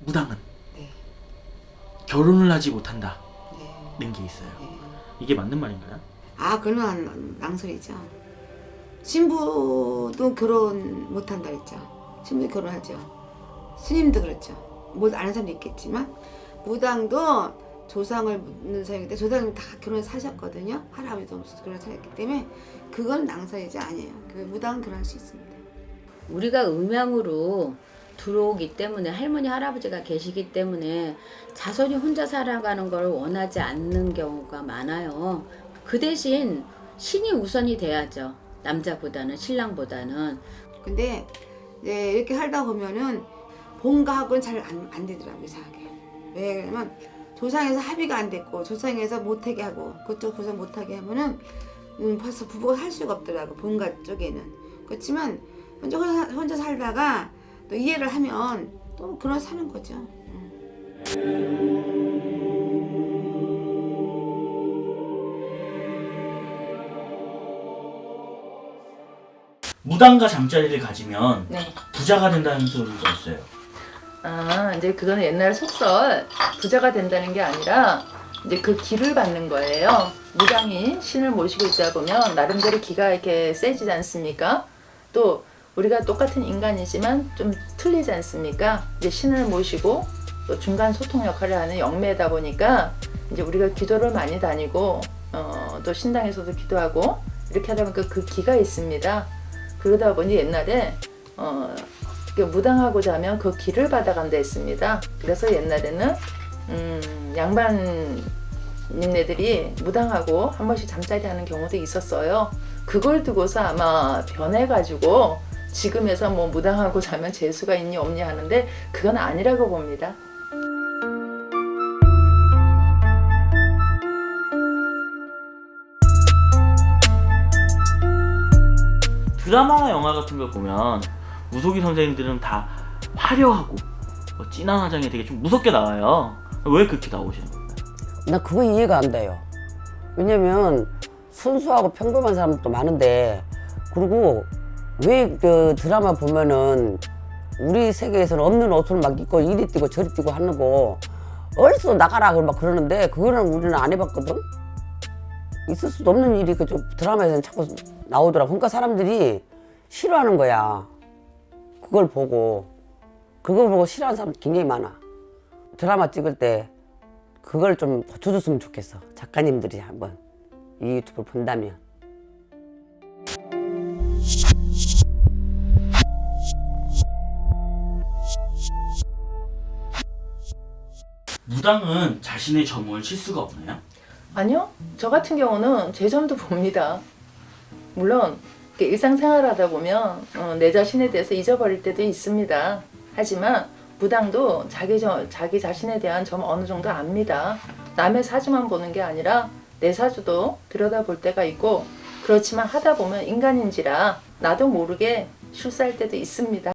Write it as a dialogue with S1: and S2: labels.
S1: 무당은
S2: 네.
S1: 결혼을 하지 못한다는
S2: 네.
S1: 게 있어요.
S2: 네.
S1: 이게 맞는 말인가요?
S2: 아, 그건 낭설이죠. 신부도 결혼 못한다 그랬죠. 신부도 결혼하죠. 스님도 그렇죠. 못 아는 사람도 있겠지만 무당도 조상을 묻는 사람인데 조상님 다 결혼해서 사셨거든요. 할아버지도 없어서 결혼 사셨기 때문에 그건 낭설이지 아니에요. 그 무당은 결혼할 수 있습니다.
S3: 우리가 음양으로 들어오기 때문에 할머니 할아버지가 계시기 때문에 자손이 혼자 살아가는 걸 원하지 않는 경우가 많아요. 그 대신 신이 우선이 돼야죠. 남자보다는 신랑보다는
S2: 근데 이제 이렇게 살다 보면은 본가하고는 잘안 안 되더라고요, 이상하게. 왜 그러냐면 조상에서 합의가 안 됐고 조상에서 못하게 하고 그쪽 조상 못하게 하면은 음, 벌써 부부가 할 수가 없더라고 본가 쪽에는. 그렇지만 혼자, 혼자 살다가 또 이해를 하면 또 그런 사는 거죠. 음.
S1: 무당과 잠자리를 가지면
S4: 네.
S1: 부자가 된다는 소리가 있어요.
S4: 아, 이제 그거는 옛날 속설 부자가 된다는 게 아니라 이제 그 기를 받는 거예요. 무당이 신을 모시고 있다 보면 나름대로 기가 이렇게 세지지 않습니까? 또 우리가 똑같은 인간이지만 좀 틀리지 않습니까? 이제 신을 모시고 또 중간 소통 역할을 하는 영매다 보니까 이제 우리가 기도를 많이 다니고 어, 또 신당에서도 기도하고 이렇게 하다 보니까 그 기가 있습니다. 그러다 보니 옛날에 어, 그 무당하고자 하면 그 길을 받아간다 했습니다. 그래서 옛날에는 음, 양반 님네들이 무당하고 한 번씩 잠자리 하는 경우도 있었어요. 그걸 두고서 아마 변해가지고 지금에서 뭐 무당하고 자면 재수가 있니 없니 하는데 그건 아니라고 봅니다.
S1: 드라마나 영화 같은 걸 보면 무속인 선생님들은 다 화려하고 뭐 진한 화장이 되게 좀 무섭게 나와요. 왜 그렇게 나오시는 건가요?
S5: 나 그거 이해가 안 돼요. 왜냐면 순수하고 평범한 사람도 많은데 그리고 왜 그 드라마 보면은 우리 세계에서는 없는 옷을 막 입고 이리 뛰고 저리 뛰고 하는 거 어디서 나가라 그막 그러는데 그거는 우리는 안 해봤거든. 있을 수도 없는 일이 그 드라마에서는 자꾸 나오더라고. 그러니까 사람들이 싫어하는 거야. 그걸 보고 그걸 보고 싫어하는 사람 굉장히 많아. 드라마 찍을 때 그걸 좀 고쳐줬으면 좋겠어. 작가님들이 한번 이 유튜브를 본다면.
S1: 무당은 자신의 점을 칠 수가 없나요?
S4: 아니요. 저 같은 경우는 제 점도 봅니다. 물론 일상생활하다 보면 어, 내 자신에 대해서 잊어버릴 때도 있습니다. 하지만 무당도 자기 저, 자기 자신에 대한 점 어느 정도 압니다. 남의 사주만 보는 게 아니라 내 사주도 들여다볼 때가 있고 그렇지만 하다 보면 인간인지라 나도 모르게 실수할 때도 있습니다.